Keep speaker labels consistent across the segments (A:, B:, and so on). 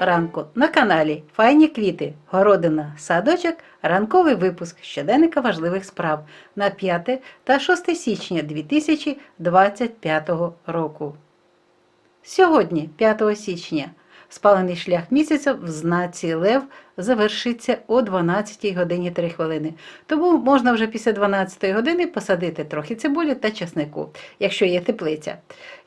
A: ранку на каналі Файні квіти, городина, садочок, ранковий випуск щоденника важливих справ на 5 та 6 січня 2025 року. Сьогодні, 5 січня, спалений шлях місяця в знаці Лев завершиться о 12 годині 3 хвилини. Тому можна вже після 12 години посадити трохи цибулі та часнику, якщо є теплиця.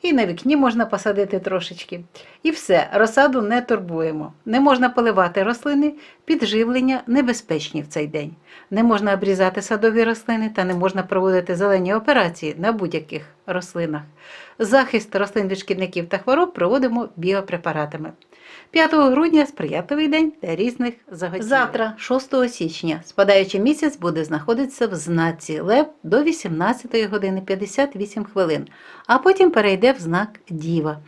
A: І на вікні можна посадити трошечки. І все, розсаду не турбуємо. Не можна поливати рослини, підживлення небезпечні в цей день. Не можна обрізати садові рослини та не можна проводити зелені операції на будь-яких рослинах. Захист рослин від шкідників та хвороб проводимо біопрепаратами. 5 грудня сприятливий день для різних заготівель. Завтра, 6 січня, спадаючий місяць буде знаходитися в знаці Лев до 18 години 58 хвилин, а потім перейде в знак Діва.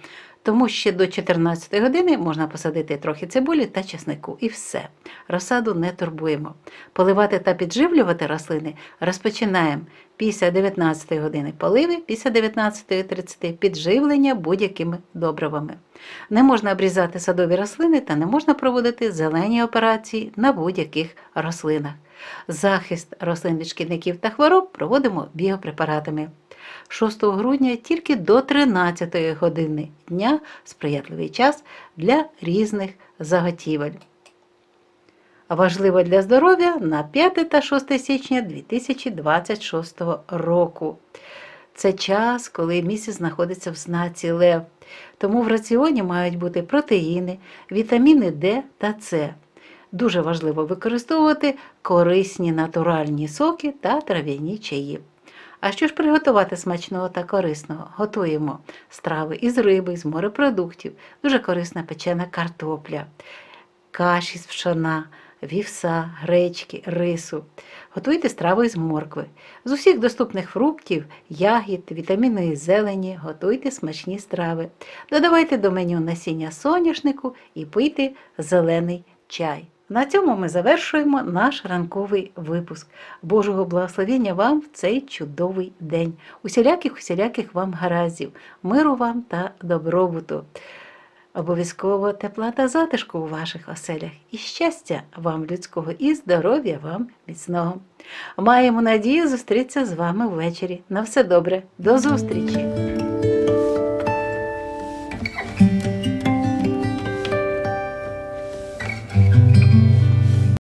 A: Тому ще до 14 години можна посадити трохи цибулі та чеснику і все. Розсаду не турбуємо. Поливати та підживлювати рослини розпочинаємо після 19 години поливи, після 19.30 підживлення будь-якими добривами. Не можна обрізати садові рослини та не можна проводити зелені операції на будь-яких рослинах. Захист рослин від шкідників та хвороб проводимо біопрепаратами. 6 грудня тільки до 13 години дня сприятливий час для різних заготівель. Важливо для здоров'я на 5 та 6 січня 2026 року. Це час, коли місяць знаходиться в знаці Лев. Тому в раціоні мають бути протеїни, вітаміни Д та С. Дуже важливо використовувати корисні натуральні соки та трав'яні чаї. А що ж приготувати смачного та корисного? Готуємо страви із риби, з морепродуктів, дуже корисна печена картопля, каші з пшона, вівса, гречки, рису. Готуйте страви з моркви. З усіх доступних фруктів, ягід, вітамінної зелені, готуйте смачні страви. Додавайте до меню насіння соняшнику і пийте зелений чай. На цьому ми завершуємо наш ранковий випуск. Божого благословення вам в цей чудовий день. Усіляких усіляких вам гаразів, миру вам та добробуту. Обов'язково тепла та затишку у ваших оселях і щастя вам людського, і здоров'я вам міцного. Маємо надію зустрітися з вами ввечері. На все добре, до зустрічі!